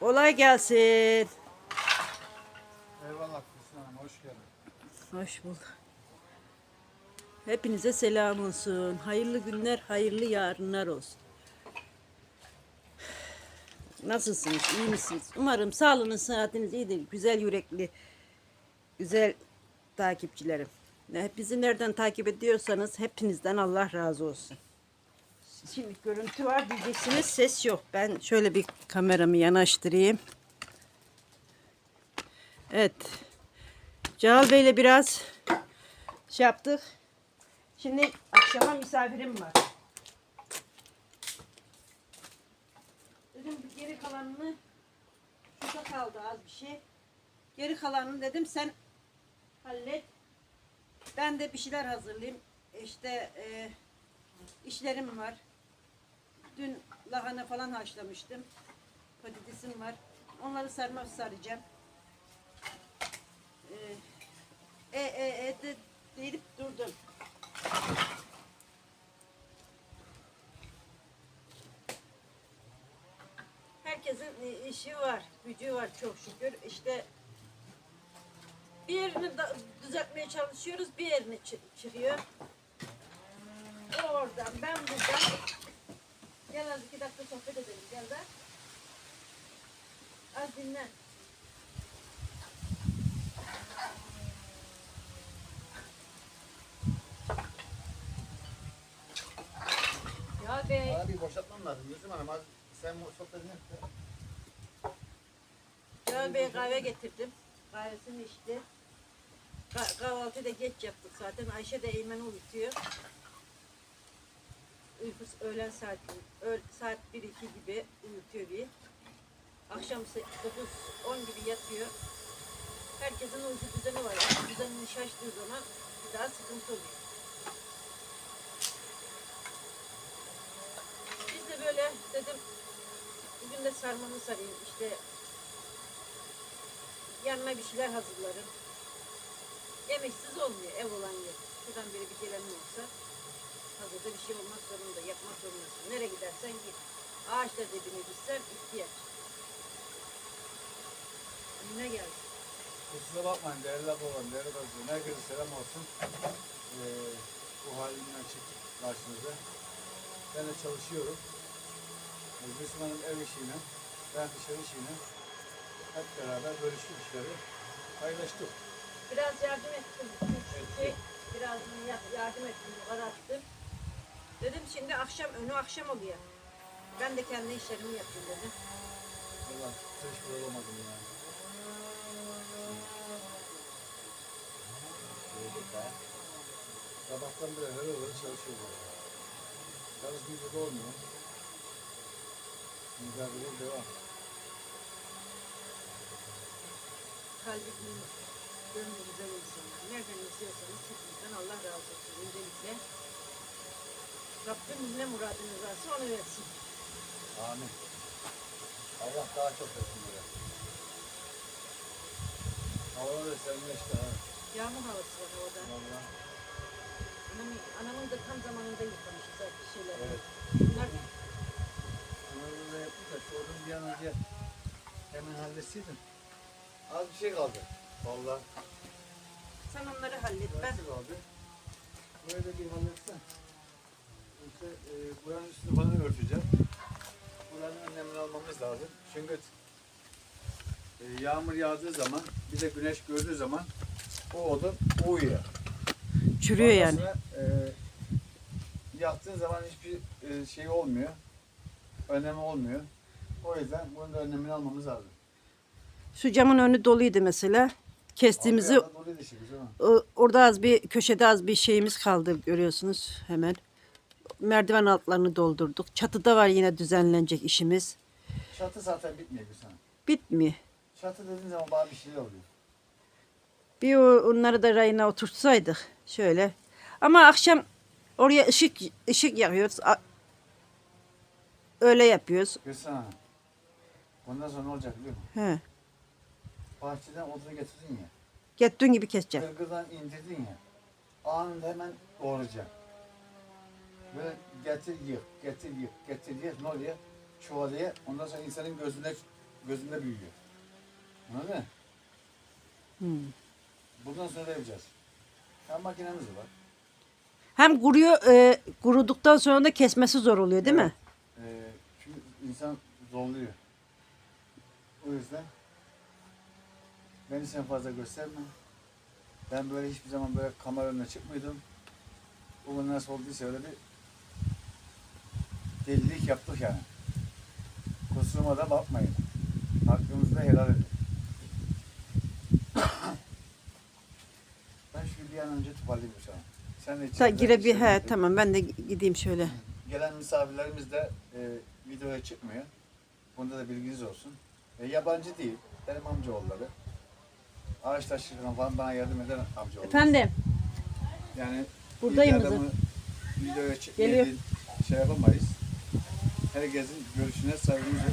Kolay gelsin. Eyvallah Füsun Hanım, hoş geldin. Hoş bulduk. Hepinize selam olsun. Hayırlı günler, hayırlı yarınlar olsun. Nasılsınız? iyi misiniz? Umarım sağlığınız, sıhhatiniz iyidir. Güzel yürekli, güzel takipçilerim. Bizi nereden takip ediyorsanız hepinizden Allah razı olsun. Şimdi görüntü var diyeceksiniz, ses yok. Ben şöyle bir kameramı yanaştırayım. Evet. Cahal Bey'le biraz şey yaptık. Şimdi akşama misafirim var. Dedim geri kalanını şurada kaldı az bir şey. Geri kalanını dedim sen hallet. Ben de bir şeyler hazırlayayım. İşte e, işlerim var. Dün lahana falan haşlamıştım. Patatesim var. Onları sarma saracağım. E e e de deyip durdum. Herkesin e, işi var, gücü var çok şükür. İşte bir yerini düzeltmeye çalışıyoruz, bir yerini çı- çıkıyor. Oradan, ben buradan. Gel az iki dakika sohbet edelim, gel de. Az dinlen. Ya be. Abi boşaltmam lazım. Füsun Hanım, az sen sohbetini yap. ya. Bey'e kahve getirdim. Kahvesini içti. Ka- kahvaltıyı da geç yaptık zaten. Ayşe de Eymen'i uyutuyor. Uykusu öğlen saat, saat 1-2 gibi uyutuyor bir. Akşam 9-10 gibi yatıyor. Herkesin uyku düzeni var. Uyku düzenini şaştığı zaman bir daha sıkıntı oluyor. Biz de böyle dedim bugün de sarmamı sarayım işte yanına bir şeyler hazırlarım. Yemeksiz olmuyor ev olan yer. Şuradan biri bir gelen olsa hazırda bir şey olmak zorunda, yapmak zorundasın. Nereye gidersen git. Ağaçta dibine gitsen ihtiyaç. Önüne gelsin. Kusura bakmayın değerli ablam, değerli bacım. Herkese selam olsun. Ee, bu halimden çıktık karşınıza. Ben de çalışıyorum. Ee, Füsun Hanım ev işiyle, ben dışarı işiyle hep beraber bölüştük işleri. Paylaştık. Biraz yardım ettim. Çünkü biraz ya- yardım ettim, yukarı attım. Dedim şimdi akşam, önü akşam oluyor. Ben de kendi işlerimi yapayım dedim. Allah hiç olamadım ya. Gördük ha. Sabahtan beri her olur çalışıyorlar. Çalışmayınca da olmuyor. Mücadele devam. kalbi gönlü güzel insanlar. Nereden izliyorsanız hepinizden Allah razı olsun. Öncelikle Rabbim ne muradınız varsa onu versin. Amin. Allah daha çok versin böyle. Hava da serinleşti ha. Yağmur havası var orada. Valla. Anamın, anamın da tam zamanında yıkamışız zaten şeyler. Evet. Bunlar Bunları da yaptık da şu odun bir an önce hemen halletseydin. Az bir şey kaldı. Valla. sen onları hallet. Ben Nasıl kaldı? Da bir halletsen. İşte e, buranın üstünü falan örteceğim. Buranın önlemini almamız lazım. Çünkü e, yağmur yağdığı zaman, bir de güneş gördüğü zaman o odun uyuyor. çürüyor yani. Ondan sonra, E, yaktığın zaman hiçbir e, şey olmuyor. Önemi olmuyor. O yüzden bunun da önlemini almamız lazım. Şu camın önü doluydu mesela. Kestiğimizi Abi, doluydu orada az bir köşede az bir şeyimiz kaldı görüyorsunuz hemen. Merdiven altlarını doldurduk. Çatıda var yine düzenlenecek işimiz. Çatı zaten bitmiyor sana. Bitmiyor. Çatı dediğin zaman bana bir şeyler oluyor. Bir o- onları da rayına oturtsaydık şöyle. Ama akşam oraya ışık ışık yakıyoruz. A- Öyle yapıyoruz. Gülsene. Bundan sonra ne olacak biliyor musun? He. Bahçeden odunu getirdin ya. Gettiğin gibi keseceğim. Kırgıdan indirdin ya. Anında hemen doğrayacaksın. Böyle getir yık, getir yık, getir yık. Ne oluyor? Çuvalıya. Ondan sonra insanın gözüne gözünde büyüyor. Anladın mı? Hmm. Bundan sonra yapacağız. Hem makinemiz var. Hem kuruyor, e, kuruduktan sonra da kesmesi zor oluyor değil mi? Ee, çünkü insan zorluyor. O yüzden beni sen fazla gösterme. Ben böyle hiçbir zaman böyle kamera önüne çıkmıyordum. Bu nasıl olduysa öyle bir delilik yaptık yani. Kusuruma da bakmayın. Hakkınızı da helal edin. ben şu bir an önce toparlayayım sana. Sen de Ta, gire bir he tamam ben de gideyim şöyle. Gelen misafirlerimiz de e, videoya çıkmıyor. Bunda da bilginiz olsun. E, yabancı değil. Benim amcaoğulları. Ağaç taşırken falan bana yardım eden amcaoğulları. Efendim Yani buradayım bir kızım. videoya çıkmıyor şey yapamayız. Herkesin görüşüne saygımızı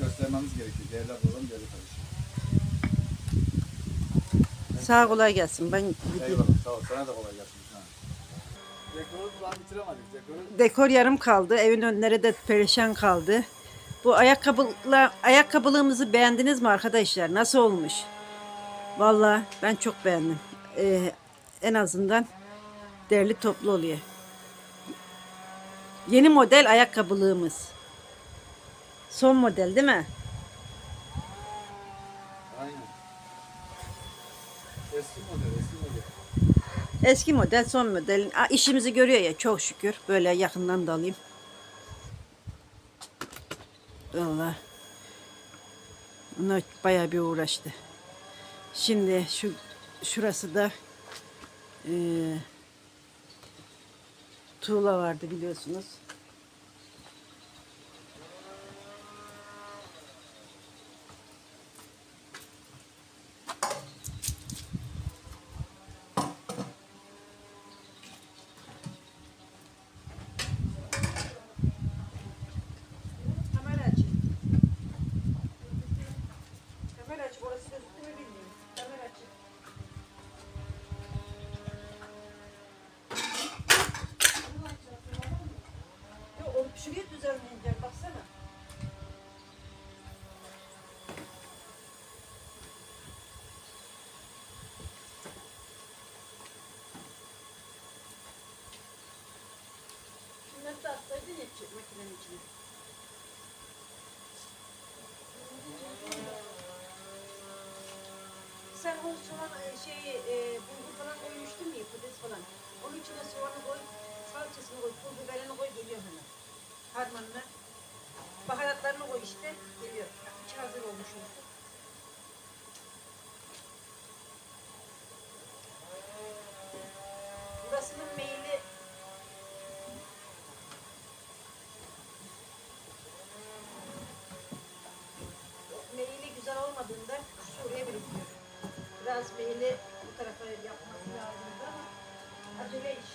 göstermemiz gerekiyor. Değerli ablalarım, değerli kardeşim. Sağ kolay gelsin ben. Eyvallah, sağ ol. Sana da kolay gelsin. Ha. Dekoru daha bitiremedik. Dekoru Dekor yarım kaldı. Evin önleri de perişan kaldı. Bu ayakkabıla, ayakkabılığımızı beğendiniz mi arkadaşlar? Nasıl olmuş? Vallahi ben çok beğendim. Ee, en azından derli toplu oluyor. Yeni model ayakkabılığımız. Son model değil mi? Aynen. Eski model, eski model. Eski model, son model. Aa, işimizi görüyor ya çok şükür. Böyle yakından da alayım. Vallahi. Onlar bayağı bir uğraştı. Şimdi şu şurası da eee tuğla vardı biliyorsunuz. Kamera açık. Kamera açık. Orası gözüktü mü bilmiyorum. Kamera açık. Yok, o şuraya düzenlenecek. Baksana. Şunları da çek- makinenin içine. Sen o soğan e, şeyi e, bulgur falan koymuştun ya patates falan. Onun içine soğanı koy, salçasını koy, pul biberini koy geliyor hemen. Harmanına. Baharatlarını koy işte geliyor. İçi hazır olmuş oldu. Burasının meyili meyili güzel olmadığında şuraya biriktiriyor. Biraz meyili bu tarafa yapması lazımdı ama acele iş.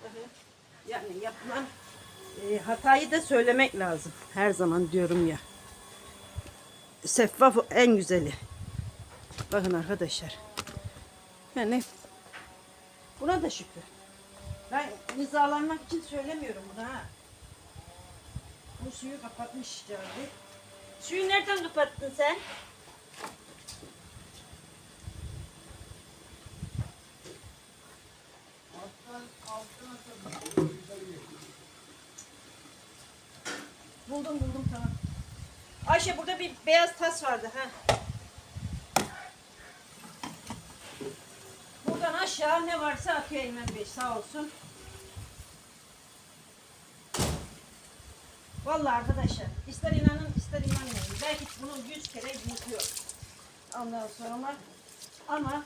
Hı hı. Yani yapılan e, hatayı da söylemek lazım. Her zaman diyorum ya. Seffaf en güzeli. Bakın arkadaşlar. Yani buna da şükür. Ben nizalanmak için söylemiyorum bunu ha. Bu suyu kapatmış Cavit. Suyu nereden kapattın sen? Buldum buldum tamam. Ayşe burada bir beyaz tas vardı ha. Buradan aşağı ne varsa akıyor Eymen Bey sağ olsun. Vallahi arkadaşlar ister inanın ister inanmayın. Belki bunu yüz kere yıkıyor. Ondan sonra ama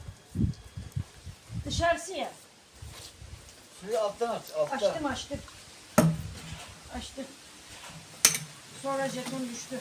dışarısı ya. Suyu alttan aç, alttan. Açtım açtım. Açtım. Sonra jeton düştü.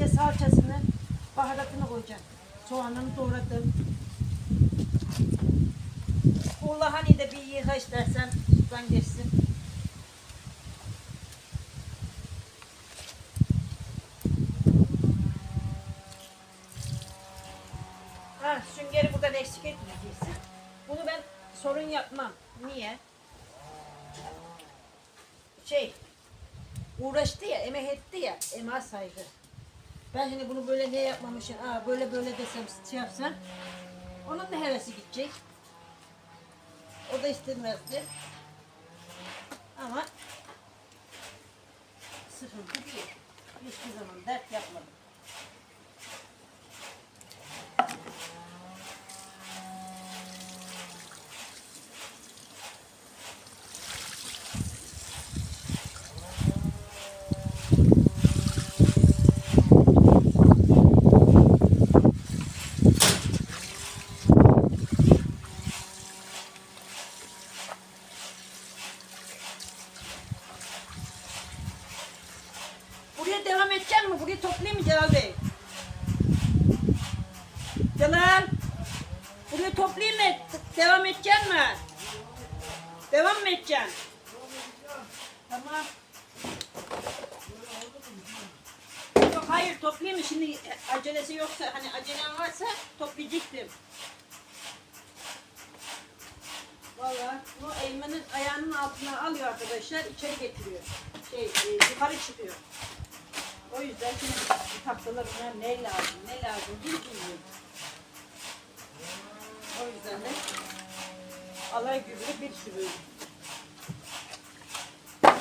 Sadece salçasını, baharatını koyacağım. Soğanını doğradım. Bu lahani de bir yıka istersen sudan geçsin. Ha, süngeri buradan eksik etmeyeceksin. Bunu ben sorun yapmam. Niye? Şey, uğraştı ya, emek etti ya, emeğe saygı. Ben şimdi bunu böyle ne yapmamışım, aa böyle böyle desem, şey yapsam, onun da hevesi gidecek. O da istemezdi. Ama sıkıntı değil. Hiçbir zaman dert yapmadım. Buraya devam edecek mi? Burayı toplayayım mı Celal Bey? Celal! Burayı toplayayım mı? Devam edecek mi? Devam mı edeceksin? Tamam. Yok hayır toplayayım mı? Şimdi acelesi yoksa hani acelem varsa toplayacaktım. Vallahi bu elmanın ayağının altına alıyor arkadaşlar içeri getiriyor. Şey e, yukarı çıkıyor. O yüzden şimdi bu bunlar ne lazım ne lazım hiç bilmiyorum. O yüzden de alay gübre bir sürü. Bak,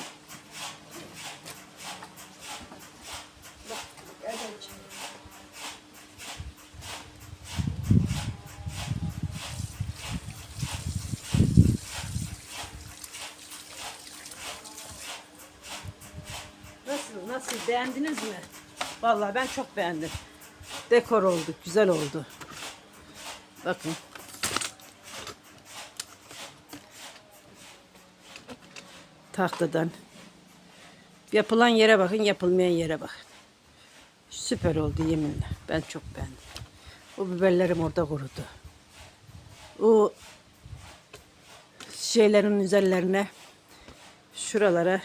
bak, evet. Nasıl, nasıl? Beğendiniz mi? Vallahi ben çok beğendim. Dekor oldu, güzel oldu. Bakın. Tahtadan. Yapılan yere bakın, yapılmayan yere bakın. Süper oldu yeminle. Ben çok beğendim. O biberlerim orada kurudu. O şeylerin üzerlerine şuralara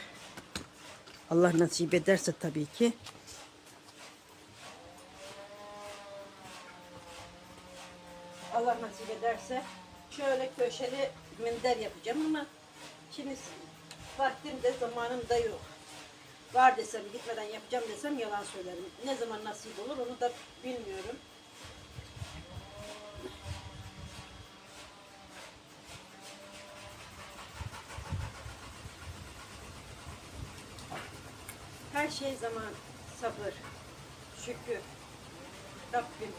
Allah nasip ederse tabii ki. Allah ederse şöyle köşeli minder yapacağım ama şimdi vaktim de zamanım da yok. Var desem gitmeden yapacağım desem yalan söylerim. Ne zaman nasip olur onu da bilmiyorum. Her şey zaman, sabır, şükür. Rabbim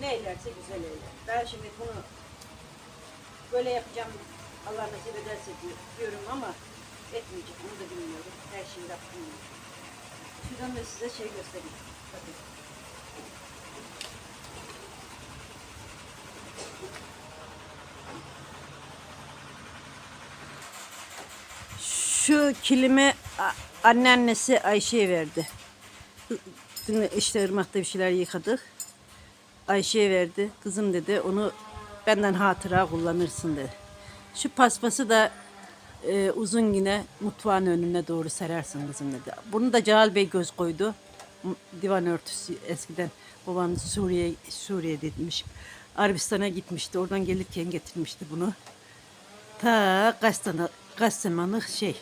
ne eylerse güzel eyler. Ben şimdi bunu böyle yapacağım Allah nasip ederse diyor- diyorum ama etmeyecek onu da bilmiyorum. Her şeyi bilir. Şuradan da size şey göstereyim. Bakın. Şu kilimi anneannesi Ayşe'ye verdi. Dün işte ırmakta bir şeyler yıkadık. Ayşe'ye verdi. Kızım dedi onu benden hatıra kullanırsın dedi. Şu paspası da e, uzun yine mutfağın önüne doğru serarsın kızım dedi. Bunu da Cemal Bey göz koydu. Divan örtüsü eskiden babam Suriye Suriye demiş. Arabistan'a gitmişti. Oradan gelirken getirmişti bunu. Ta kaç zamanlık şey.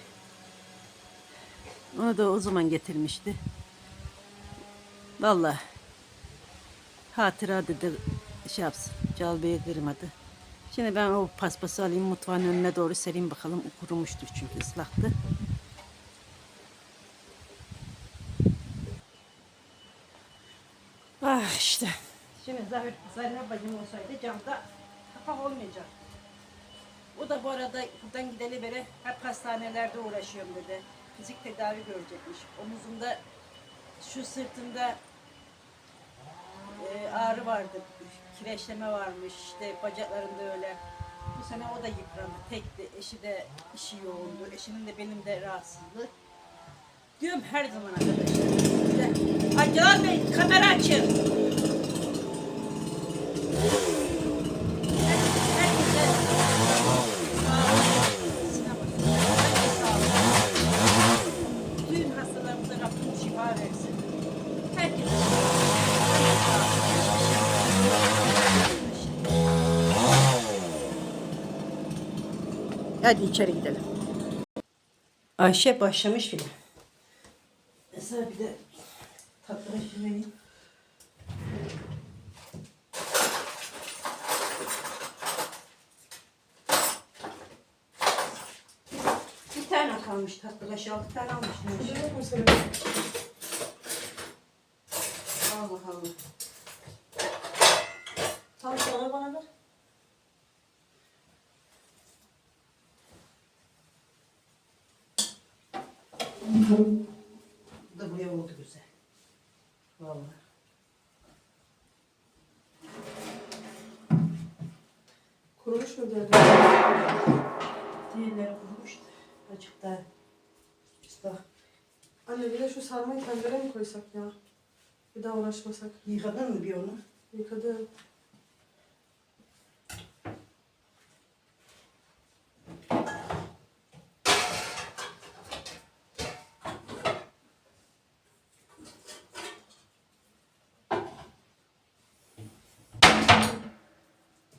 Onu da o zaman getirmişti. Vallahi hatıra dedi şey yapsın. Cal Bey'e kırmadı. Şimdi ben o paspası alayım mutfağın önüne doğru sereyim bakalım. O kurumuştu çünkü ıslaktı. Ah işte. Şimdi Zahir, Zahir bacım olsaydı camda kapak olmayacak. O da bu arada buradan gideli beri hep hastanelerde uğraşıyorum dedi. Fizik tedavi görecekmiş. Omuzumda şu sırtımda e, ağrı vardı. Kireçleme varmış. işte bacaklarında öyle. Bu sene o da yıprandı. Tekti. Eşi de işi yoğundu. Eşinin de benim de rahatsızlığı. Diyorum her zaman arkadaşlar. şöyle. Ay Bey kamera açın. Hadi içeri gidelim. Ayşe başlamış bile. Mesela bir de tatlı vereyim. Bir tane kalmış tatlı kaşı, altı tane almış. Yok mu senin? Allah Allah. Tam sonra bana ver. Bu da buraya oldu güzel. Vallahi. Mu diye. Diğerleri kurumuş da. Daha ıslak. Anne bir de şu sarmayı tencereye mi koysak ya? Bir daha uğraşmasak. Yıkadın mı bir onu? Yıkadım.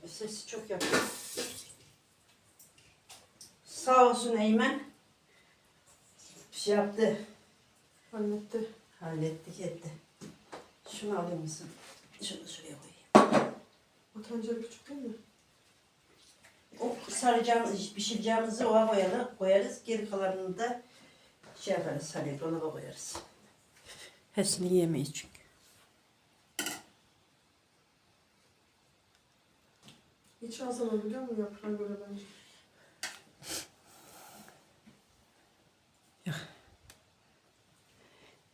Sesi çok yapıyor. Sağ olsun Eymen. Şey yaptı. Halletti. Hallettik etti. Şunu alır mısın? Şunu şuraya koyayım. O tencere küçük değil mi? O saracağımız, pişireceğimizi oğa koyalım, koyarız. Geri kalanını da şey yaparız, hani dolaba koyarız. Hepsini yiyemeyiz çünkü. Hiç az ama biliyor musun yaprağa göre bence?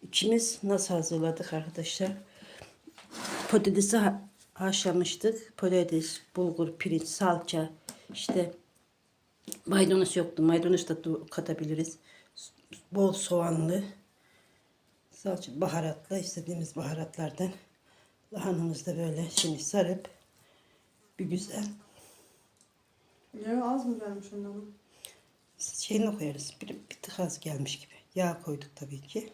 İkimiz nasıl hazırladık arkadaşlar? Patatesi ha- haşlamıştık. Patates, bulgur, pirinç, salça, işte maydanoz yoktu. Maydanoz da katabiliriz. Bol soğanlı, salça, baharatlı, istediğimiz baharatlardan. Lahanamızı da böyle şimdi sarıp bir güzel Ya az mı gelmiş ondan? Şeyini koyarız. Bir, bir tık az gelmiş gibi. Yağ koyduk tabii ki.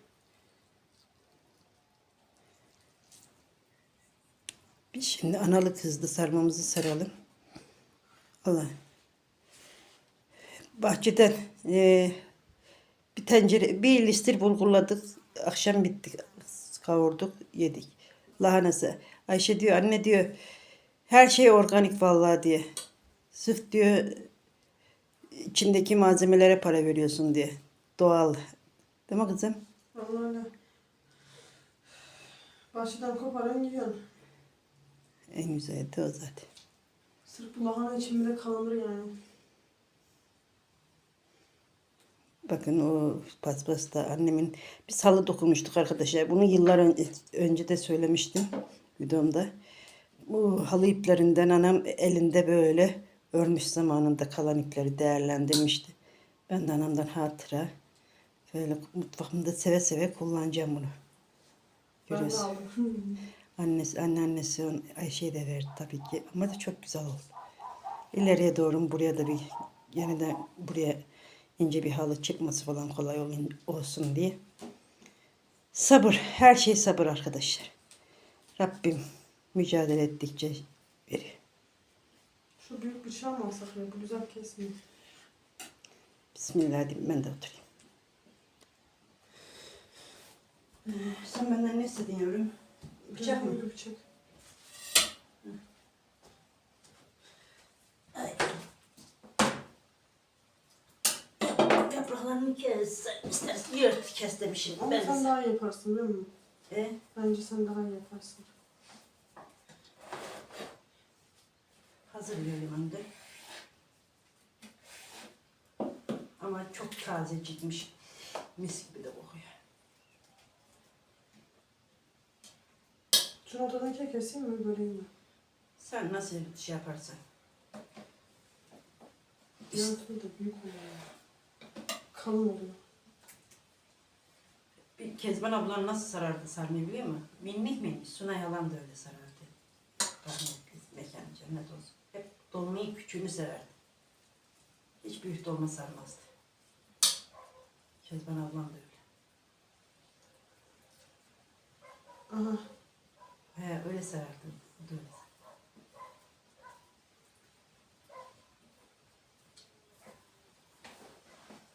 Biz şimdi analı kızlı sarmamızı saralım. Allah. Bahçeden eee, bir tencere, bir listir bulgurladık. Akşam bittik. Kavurduk, yedik. Lahanası. Ayşe diyor, anne diyor, her şey organik vallahi diye. Sırf diyor içindeki malzemelere para veriyorsun diye. Doğal. Değil mi kızım? Vallahi öyle. Bahçeden koparan yiyorsun. En güzeli de o zaten. Sırf bu lahana için bile kalınır yani. Bakın o paspas da annemin biz halı dokunmuştuk arkadaşlar. Bunu yıllar önce, önce de söylemiştim videomda. Bu halı iplerinden anam elinde böyle örmüş zamanında kalan ipleri değerlendirmişti. Ben de anamdan hatıra böyle mutfağımda seve seve kullanacağım bunu. Ben de Görüyorsun. aldım. Annesi, anneannesi Ayşe'ye de verdi tabii ki. Ama da çok güzel oldu. İleriye doğru buraya da bir yeniden buraya ince bir halı çıkması falan kolay olsun diye. Sabır. Her şey sabır arkadaşlar. Rabbim mücadele ettikçe. Şu büyük bıçağı mı alsak ya? Bu güzel kesmiyor. Bismillah diyeyim ben de oturayım. Ee, Sen benden ne istedin yavrum? Bıçak mı? Büyük bıçak. Yapraklarını kes. İstersen yırt kes demişim. Ama Ben sen daha iyi yaparsın biliyor musun? E, Bence sen daha iyi yaparsın. Hazırlıyorum onu da. Ama çok tazecikmiş. Mis gibi de kokuyor. Şunu ortadan keseyim mi? Böleyim mi? Sen nasıl şey yaparsan. Yarısını da büyük oluyor. Kalın oluyor. Bir Kezban ablan nasıl sarardı sarmayı biliyor musun? Minnik minnik. Sunay halam da öyle sarardı. Rahmetli mekanı cennet olsun. Dolmayı küçüğünü severdi. Hiç büyük dolma sarmazdı. Kezban ablam da öyle. Aha. He öyle sarardı. O da öyle.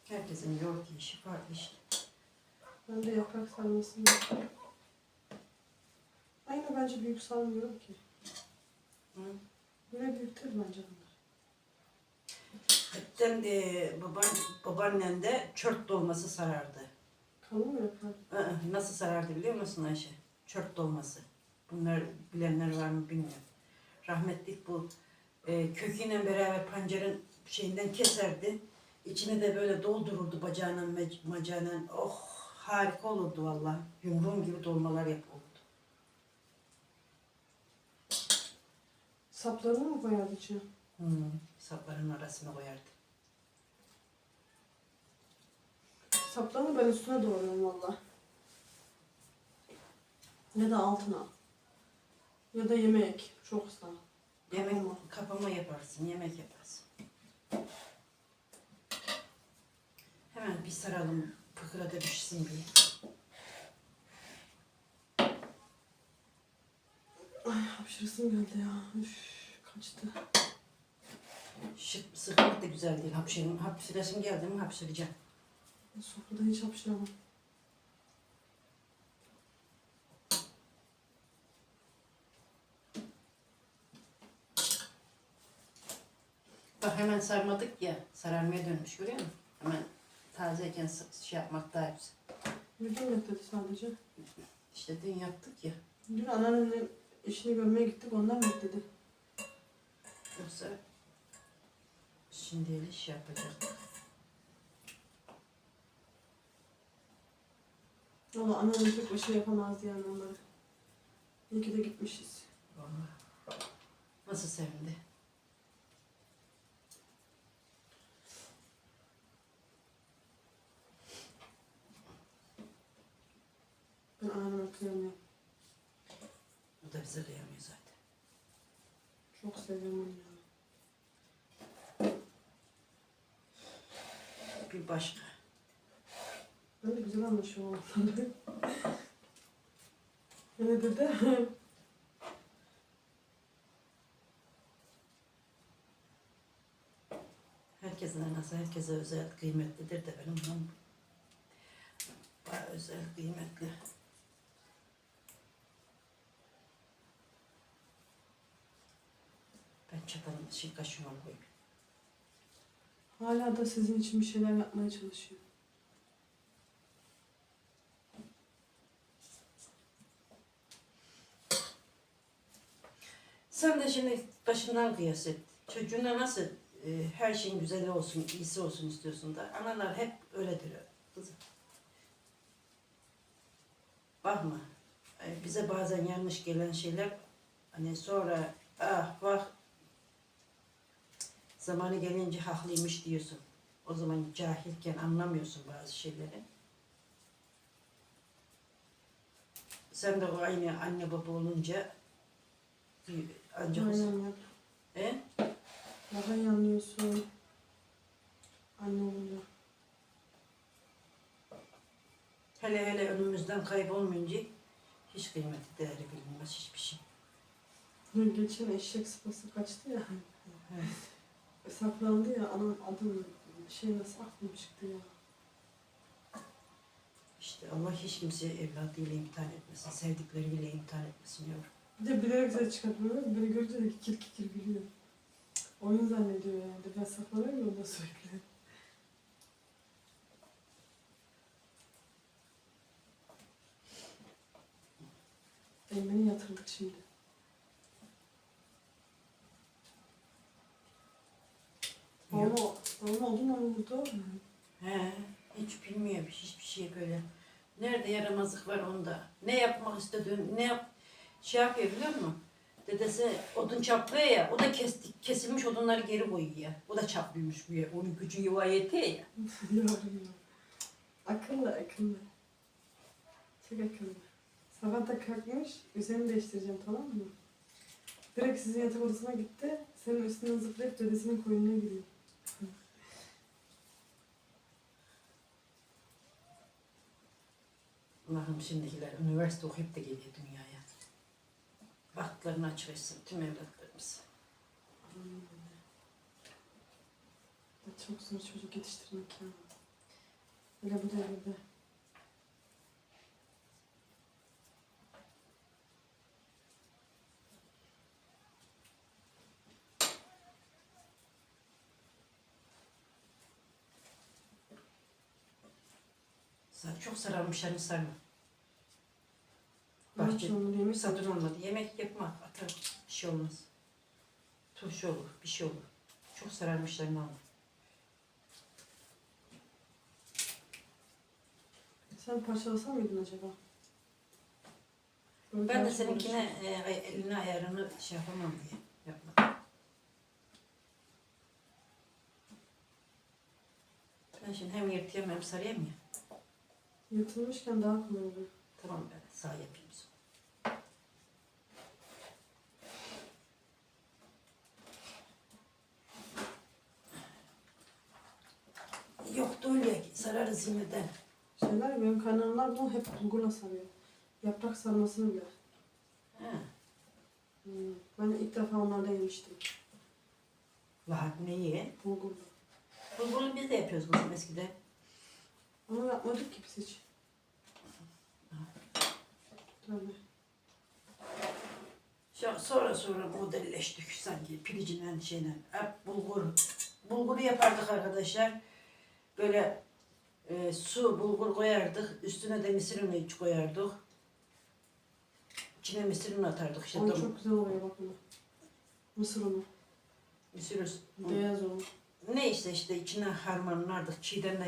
Herkesin yoğurt işi farklı işte. Ben de yaprak sarmasını yapıyorum. Aynı bence büyük sarmıyorum ki. Hı? Böyle değil bence bunlar. Hepten de baban, babaannen de çört dolması sarardı. Kalın mı yaprak? Aa, Nasıl sarardı biliyor musun Ayşe? Çört dolması. Bunlar bilenler var mı bilmiyorum. Rahmetlik bu e, köküyle beraber pancarın şeyinden keserdi. İçine de böyle doldururdu bacağına, macağına. Oh harika olurdu valla. Yumruğum gibi dolmalar yapılırdı. Saplarını mı koyardı içine? Hmm, sapların arasına koyardı. Saplarını ben üstüne doğruyorum valla. Ya da altına. Ya da yemek. Çok sağ. Yemek Kapama. kapama yaparsın, yemek yaparsın. Hemen bir saralım, fıkıra da düşsün bir. Ay hapşırısım geldi ya. Üf, kaçtı. Şık, sıkmak da güzel değil. Hapşırım, hapşırasım geldi mi hapşıracağım. Sofrada hiç hapşıramam. Bak hemen sarmadık ya, sararmaya dönmüş görüyor musun? Hemen tazeyken şey yapmak daha güzel. Gün bekledi sadece. İşte dün yaptık ya, Dün anneannemin işini görmeye gittik ondan bekledi. yoksa şimdi iş yapacaktık. Valla anneannem tek başına yapamazdı yani onları. İyi ki de gitmişiz. Vallahi. Nasıl sevindi? Ben anneme kıyamıyorum. O da bize kıyamıyor zaten. Çok seviyorum onu. Bir başka. Ben de güzel anlaşıyorum onlarla. Ne dedi? Herkesin anası herkese özel kıymetlidir de benim hanım. Baya özel kıymetli. Ben çatalım şey kaşığımı koyayım. Hala da sizin için bir şeyler yapmaya çalışıyor. Sen de şimdi başından kıyas et. Çocuğuna nasıl e, her şeyin güzeli olsun, iyisi olsun istiyorsun da analar hep öyledir kızım. Bakma. e, Bize bazen yanlış gelen şeyler hani sonra ah bak zamanı gelince haklıymış diyorsun. O zaman cahilken anlamıyorsun bazı şeyleri. Sen de o aynı anne baba olunca ancak Aynen ya. e? Daha iyi anlıyorsun. Anne olunca. Hele hele önümüzden kaybolmayınca hiç kıymeti değeri bilinmez hiçbir şey. Geçen eşek sıpası kaçtı ya. Evet. Saklandı ya. Anam adım şey nasıl aklım çıktı ya. İşte Allah hiç kimseye evladıyla imtihan etmesin, sevdikleriyle imtihan etmesin yavrum. Bir de bilerek bize çıkartmıyor. Beni görünce de kikir kikir gülüyor. Oyun zannediyor yani. Ben saklanıyorum ya ondan sürekli. Elmeni yatırdık şimdi. Yok. Ama, ama oldu mu burada? He, hiç bilmiyor hiçbir şey böyle. Nerede yaramazlık var onda. Ne yapmak istediğin, ne yap, şey yapıyor biliyor musun? Dedesi odun çaplıyor ya, o da kestik, kesilmiş odunları geri koyuyor. O da çaplıyormuş bu ya, onun gücü yuva yetiyor ya. Akıllı akıllı. Çok akıllı. Sabah da kalkmış, üzerini değiştireceğim tamam mı? Direkt sizin yatak odasına gitti. Senin üstünden zıplayıp dedesinin koyununa giriyor. Allah'ım şimdikiler üniversite okuyup da geliyor dünyaya. Bahtlarını açık tüm evlatlarımız. Çok zor çocuk yetiştirmek ya. Hele bu devirde. Çok sararmış hani sarma. Bahçe- yemek Satır olmadı. Yemek yapma atar. Bir şey olmaz. Turşu olur. Bir şey olur. Çok sararmışlar olur. Sen parçalasan mıydın acaba? Böyle Ben de seninkine e, eline ayarını şey yapamam diye yapmadım. Ben şimdi hem yırtayım hem sarayım ya. Yırtılmışken daha kolay oluyor. Tamam ben sağ yapayım. Yok da öyle sararız yine de. Şeyler benim kaynanalar bunu hep bulgurla sarıyor. Yaprak sarmasını bile. He. Hmm. Ben ilk defa onlarda yemiştim. Lahak neyi? Bulgurla. Bulgurlu biz de yapıyoruz kızım eskiden. Ama yapmadık ki biz hiç. Tabii. Sonra sonra modelleştik sanki pirincinden şeyden. Hep bulgur. Bulguru yapardık arkadaşlar. Böyle e, su, bulgur koyardık. Üstüne de mısır unu iç koyardık. İçine mısır unu atardık. İşte dom- çok güzel oluyor bak bunu. Mısır unu. mısır unu. Beyaz unu. Ne işte işte içine harmanlardık. Çiğdemle